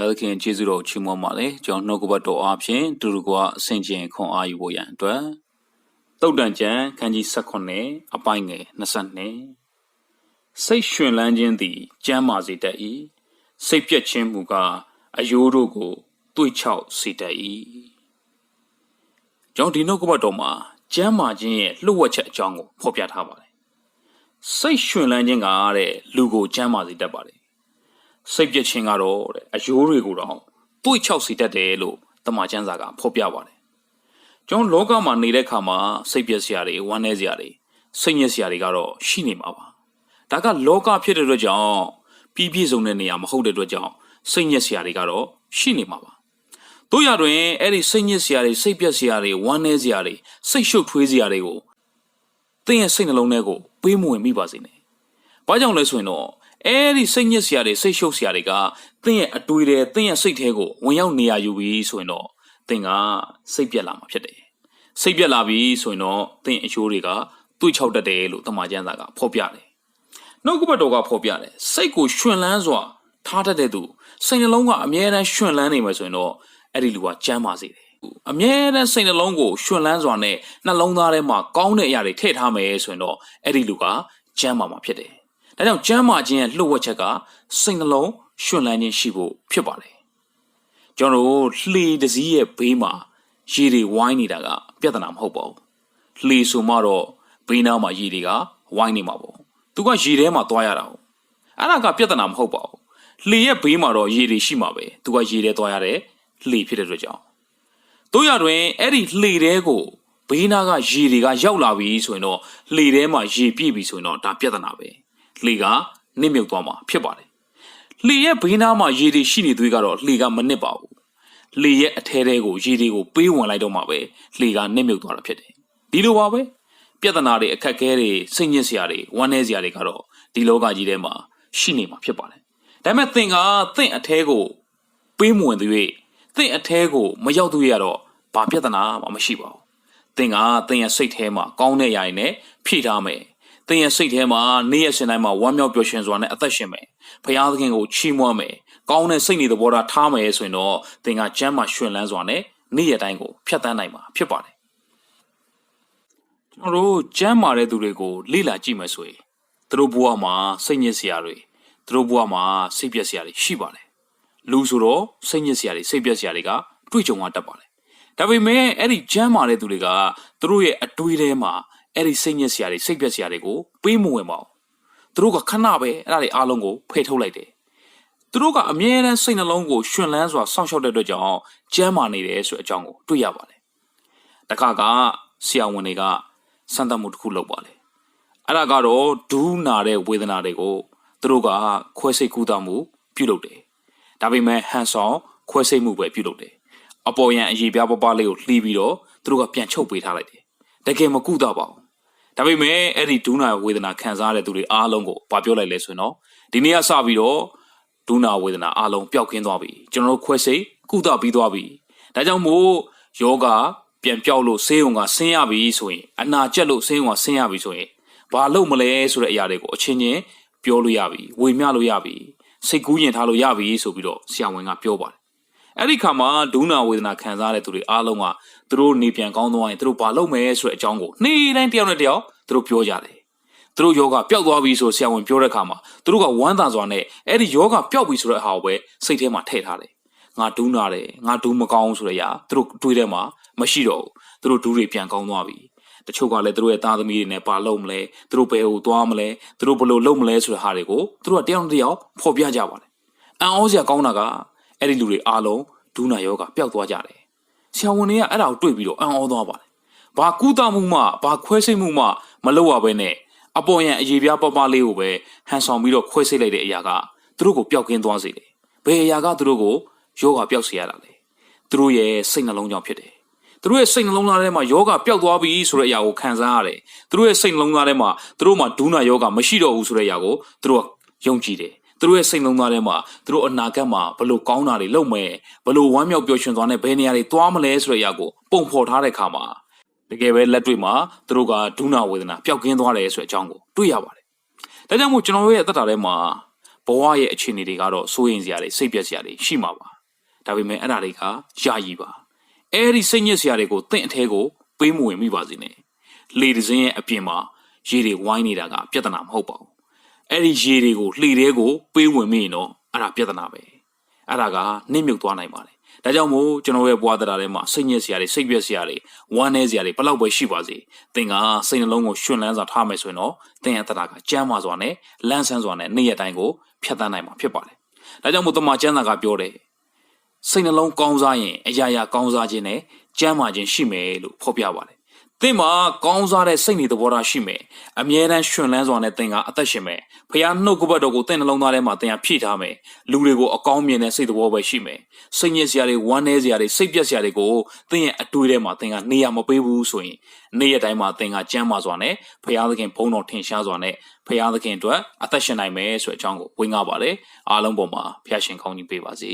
ရသခင်ကျေးဇူးတော်ချီးမွမ်းပါလေကျွန်တော်နှုတ်ကပတ်တော်အားဖြင့်တူတူကအဆင်ခြင်ခွန်အားယူဖို့ရန်အတွက်တုတ်တန်ကျမ်းခန်းကြီး18အပိုင်းငယ်22စိတ်ရှင်လန်းခြင်းသည်ကျမ်းမာစေတတ်၏စိတ်ပြက်ခြင်းမူကားအယိုးတို့ကိုတွေးချောက်စေတတ်၏ကျွန်တော်ဒီနှုတ်ကပတ်တော်မှာကျမ်းမာခြင်းရဲ့လှုပ်ဝက်ချက်အကြောင်းကိုဖော်ပြထားပါတယ်စိတ်ရှင်လန်းခြင်းကတဲ့လူကိုကျမ်းမာစေတတ်ပါတယ် စိတ်ပြက်ခြင်းကတော့တဲ့အယိုးတွေကိုတော့တွေးချောက်စေတတ်တယ်လို့တမန်ကျမ်းစာကဖော်ပြပါတယ်ကျွန်တော်လောကမှာနေတဲ့ခါမှာစိတ်ပြက်စရာတွေဝမ်းနည်းစရာတွေစိတ်ညစ်စရာတွေကတော့ရှိနေမှာပါဒါကလောကဖြစ်တဲ့အတွက်ကြောင့်ပြည်ပြည့်စုံတဲ့နေရာမဟုတ်တဲ့အတွက်ကြောင့်စိတ်ညစ်စရာတွေကတော့ရှိနေမှာပါတို့ရတွင်အဲ့ဒီစိတ်ညစ်စရာတွေစိတ်ပြက်စရာတွေဝမ်းနည်းစရာတွေစိတ်ရှုပ်ထွေးစရာတွေကိုသင်ရဲ့စိတ်နှလုံးထဲကိုပေးမဝင်မိပါစေနဲ့။ ဘာကြောင့်လဲဆိုရင်တော့အဲ့ဒီစိတ်ညစ်စရာတွေစိတ်ရှုပ်စရာတွေကသင်ရဲ့အတွေးတွေသင်ရဲ့စိတ်ထဲကိုဝင်ရောက်နေရယူပြီးဆိုရင်တော့သင်ကစိတ်ပြက်လာမှာဖြစ်တယ်။စိတ်ပြက်လာပြီဆိုရင်တော့သင်အချိုးတွေကတွေးချောက်တတ်တယ်လို့တမန်ကျမ်းစာကဖော်ပြတယ်။နှုတ်ကပတ်တော်ကဖော်ပြတယ်။စိတ်ကိုရှင်လန်းစွာထားတတ်တဲ့သူစိတ်နှလုံးကအမြဲတမ်းရှင်လန်းနေမှာဆိုရင်တော့အဲ့ဒီလူကကျမ်းပါစေတယ်အမြဲတမ်းစိတ်နှလုံးကိုရှင်လန်းစွာနဲ့နှလုံးသားထဲမှာကောင်းတဲ့အရာတွေထည့်ထားမယ်ဆိုရင်တော့အဲ့ဒီလူကကျမ်းမာမှာဖြစ်တယ်။ ဒါကြောင့်ကျမ်းမာခြင်းရဲ့လှုပ်ဝက်ချက်ကစိတ်နှလုံးရှင်လန်းခြင်းရှိဖို့ဖြစ်ပါတယ်။ကျွန်တော်တို့လှေတစ်စီးရဲ့ဘေးမှာရေတွေဝိုင်းနေတာက ပြဿနာမဟုတ်ပါဘူး။လှေဆိုမှတော့ဘေးနားမှာရေတွေကဝိုင်းနေမှာပေါ့။သူကရေထဲမှာသွားရတာဟုတ်။အဲ့ဒါကပြဿနာမဟုတ်ပါဘူး။လှေရဲ့ဘေးမှာတော့ရေတွေရှိမှာပဲ။သူကရေထဲသွားရတဲ့လှေဖြစ်တဲ့အတွက်ကြောင့်တို့ရတွင်အဲ့ဒီလှေတဲကိုဘေးနားကရေတွေကရောက်လာပြီဆိုရင်တော့လှေထဲမှာရေပြည့်ပြီဆိုရင်တော့ဒါပြဿနာပဲ လှေကနစ်မြုပ်သွားမှာဖြစ်ပါတယ်လှေရဲ့ဘေးနားမှာရေတွေရှိနေသွေးကတော့လှေကမနစ်ပါဘူးလှေရဲ့အထဲထဲကိုရေတွေကိုပေးဝင်လိုက်တော့မှပဲလှေကနစ်မြုပ်သွားတာဖြစ်တယ်ဒီလိုပါပဲပြဿနာတွေအခက်အခဲတွေစိတ်ညစ်စရာတွေဝမ်းနည်းစရာတွေကတော့ဒီလောကကြီးထဲမှာရှိနေမှာဖြစ်ပါတယ်ဒါပေမဲ့သင်ကသင်အထဲကိုပေးမဝင်သွေးသင်အแทကိုမရောက်သူရတော့ဘာပြဿနာမှမရှိပါဘူး။သင်ကသင်ရဲ့စိတ်ထဲမှာကောင်းတဲ့အရာတွေနဲ့ဖြည့်ထားမယ်။ သင်ရဲ့စိတ်ထဲမှာနေ့ရက်စဉ်တိုင်းမှာဝမ်းမြောက်ပျော်ရွှင်စွာနဲ့အသက်ရှင်မယ်။ဖခင်သခင်ကိုချီးမွမ်းမယ်။ကောင်းတဲ့စိတ်နေသဘောထားထားမယ်ဆိုရင်တော့သင်ကကျမ်းမာရှင်လန်းစွာနဲ့နေ့ရက်တိုင်းကိုဖျက်ဆီးနိုင်မှာဖြစ်ပါတယ်။ကျွန်တော်တို့ကျမ်းမာတဲ့သူတွေကိုလေ့လာကြည့်မယ်ဆိုရင်သူတို့ဘဝမှာစိတ်ညစ်စရာတွေသူတို့ဘဝမှာစိတ်ပြက်စရာတွေရှိပါတယ်လူဆိုတော့စိတ်ညစ်စရာတွေစိတ်ပြက်စရာတွေကတွေ့ကြုံရတတ်ပါတယ်ဒါပေမဲ့အဲ့ဒီကျမ်းမာတဲ့သူတွေကသူတို့ရဲ့အတွေးထဲမှာ အဲ့ဒီစိတ်ညစ်စရာတွေစိတ်ပြက်စရာတွေကိုပေးမဝင်ပါဘူးသူတို့ကခဏပဲအဲ့ဒါတွေအားလုံးကိုဖယ်ထုတ်လိုက်တယ်သူတို့ကအမြဲတမ်းစိတ်နှလုံးကိုရှင်လန်းစွာစောင့်ရှောက်တဲ့အတွက်ကြောင့်ကျမ်းမာနေတယ်ဆိုတဲ့အကြောင်းကိုတွေ့ရပါတယ်တခါကဆရာဝန်တွေကစမ်းသပ်မှုတစ်ခုလုပ်ပါလေအဲ့ဒါကတော့ဒူးနာတဲ့ဝေဒနာတွေကိုသူတို့ကခွဲစိတ်ကူးတာမှုပြုလုပ်တယ်ဒါပေမဲ့ဟန်ဆောင်ခွဲစိတ်မှုပဲပြုလုပ်တယ်အပေါ်ရန်အရေးပြားပပလေးကိုလှီးပြီးတော့သူတို့ကပြန်ချုပ်ပေးထားလိုက်တယ်တကယ်မကုသပါဘူး ဒါပေမဲ့အဲ့ဒီဒူးနာဝေဒနာခံစားရတဲ့သူတွေအားလုံးကိုဘာပြောလိုက်လဲဆိုရင်တော့ဒီနေ့ကစပြီးတော့ဒူးနာဝေဒနာအားလုံးပျောက်ကင်းသွားပြီကျွန်တော်တို့ခွဲစိတ်ကုသပြီးသွားပြီဒါကြောင့်မို့ယောဂပြန်ပြောက်လို့ဆေးရုံကဆင်းရပြီဆိုရင်အနာကျက်လို့ဆေးရုံကဆင်းရပြီဆိုရင်ဘာလုပ်မလဲဆိုတဲ့အရာတွေကိုအချင်းချင်းပြောလို့ရပြီဝေမျှလို့ရပြီစိတ်ကူးရင်ထားလို့ရပြီဆိုပြီးတော့ဆရာဝန်ကပြောပါတယ် အဲ့ဒီခါမှာဒုနာဝေဒနာခံစားတဲ့သူတွေအားလုံးကသူတို့နေပြန်ကောင်းသွားရင်သူတို့ဘာလုပ်မယ်ဆိုတဲ့အကြောင်းကိုနေ့တိုင်းတယောက်နဲ့တယောက်သူတို့ပြောကြတယ်သူတို့ယောဂပျောက်သွားပြီဆိုဆရာဝန်ပြောတဲ့ခါမှာသူတို့ကဝမ်းသာစွာနဲ့အဲ့ဒီယောဂပျောက်ပြီဆိုတဲ့အဟာကိုပဲစိတ်ထဲမှာထည့်ထားတယ်ငါဒူးနာတယ်ငါဒူးမကောင်းဆိုတဲ့အရာသူတို့တွေးထဲမှာမရှိတော့ဘူးသူတို့ဒူးတွေပြန်ကောင်းသွားပြီတချို့ကလည်းသူတို့ရဲ့သားသမီးတွေနဲ့ပါလုပ်မလဲသူတို့ဘယ်ကိုသွားမလဲသူတို့ဘယ်လိုလုပ်မလဲဆိုတဲ့ဟာတွေကိုသူတို့ကတယောက်နဲ့တယောက်ဖော်ပြကြပါတယ်အံ့ဩစရာကောင်းတာက အဲ့ဒီလူတွေအားလုံးဒူးနာယောဂပျောက်သွားကြတယ်ဆရာဝန်တွေကအဲ့ဒါကိုတွေ့ပြီးတော့အံ့ဩသွားပါတယ်ဘာကုသမှုမှဘာခွဲစိတ်မှုမှမလုပ်ရဘဲနဲ့အပေါ်ရန်အရေးပြားပပလေးကိုပဲဟန်ဆောင်ပြီးတော့ခွဲစိတ်လိုက်တဲ့အရာကသူတို့ကိုပျောက်ကင်းသွားစေတယ်ဘယ်အရာကသူတို့ကိုယောဂပျောက်စေရတာလဲသူတို့ရဲ့စိတ်နှလုံးကြောင့်ဖြစ်တယ်သူတို့ရဲ့စိတ်နှလုံးသားထဲမှာယောဂပျောက်သွားပြီဆိုတဲ့အရာကိုခံစားရတယ်သူတို့ရဲ့စိတ်နှလုံးသားထဲမှာသူတို့မှာဒူးနာယောဂမရှိတော့ဘူးဆိုတဲ့အရာကိုသူတို့ကယုံကြည်တယ် သူတို့ရဲ့စိတ်လုံးသားထဲမှာသူတို့အနာဂတ်မှာဘလို့ကောင်းတာတွေလုပ်မယ်ဘလို့ဝမ်းမြောက်ပျော်ရွှင်သွားနဲ့ဘယ်နေရာတွေသွားမလဲဆိုတဲ့အရာကိုပုံဖော်ထားတဲ့အခါမှာတကယ်ပဲလက်တွေ့မှာသူတို့ကဒုနာဝေဒနာပျောက်ကင်းသွားတယ်ဆိုတဲ့အကြောင်းကိုတွေ့ရပါတယ်။ဒါကြောင့်မို့ကျွန်တော်တို့ရဲ့အသက်တာထဲမှာဘဝရဲ့အခြေအနေတွေကတော့စိုးရင်စရာတွေစိတ်ပြက်စရာတွေရှိမှာပါဒါပေမဲ့အဲ့ဒါတွေကယာယီပါအဲ့ဒီစိတ်ညစ်စရာတွေကိုတင့်အထဲကိုပေးမဝင်မိပါစေနဲ့လေဒဇင်းရဲ့အပြင်မှာရေတွေဝိုင်းနေတာကပြဿနာမဟုတ်ပါဘူး အဲ့ဒီရေတွေကိုလှေထဲကိုပေးဝင်မိရင်တော့အဲ့ဒါပြဿနာပဲအဲ့ဒါကနှိမ့်မြုပ်သွားနိုင်ပါတယ်ဒါကြောင့်မို့ကျွန်တော်ရဲ့ဘဝတရားထဲမှာစိတ်ညစ်စရာတွေစိတ်ပြက်စရာတွေဝမ်းနည်းစရာတွေဘယ်လောက်ပဲရှိပါစေသင်ကစိတ်နှလုံးကိုရှင်လန်းစွာထားမယ်ဆိုရင်တော့သင်ရဲ့တရားကကြမ်းမာစွာနဲ့လန်းဆန်းစွာနဲ့နေ့ရက်တိုင်းကိုဖြတ်သန်းနိုင်မှာဖြစ်ပါတယ်ဒါကြောင့်မို့တမန်ကျမ်းစာကပြောတယ်စိတ်နှလုံးကောင်းစားရင်အရာရာကောင်းစားခြင်းနဲ့ကြမ်းမာခြင်းရှိမယ်လို့ဖော်ပြပါတယ် သင်မှာကောင်းစားတဲ့စိတ်နေသဘောထားရှိမယ်အမြဲတမ်းရှင်လန်းစွာနဲ့သင်ကအသက်ရှင်မယ်ဖခင်နှုတ်ကပတ်တော်ကိုသင်နှလုံးသားထဲမှာသင်ကဖြည့်ထားမယ်လူတွေကိုအကောင်းမြင်တဲ့စိတ်သဘောပဲရှိမယ်စိတ်ညစ်စရာတွေဝမ်းနည်းစရာတွေစိတ်ပြက်စရာတွေကိုသင်ရဲ့အတွေးထဲမှာသင်ကနေရာမပေးဘူးဆိုရင်နေ့ရက်တိုင်းမှာသင်ကကြမ်းမာစွာနဲ့ဖခင်သခင်ဘုန်းတော်ထင်ရှားစွာနဲ့ဖခင်သခင်အတွက်အသက်ရှင်နိုင်မယ်ဆိုတဲ့အကြောင်းကိုဝင်ကားပါလေအားလုံးပေါ်မှာဖခင်ရှင်ကောင်းကြီးပေးပါစေ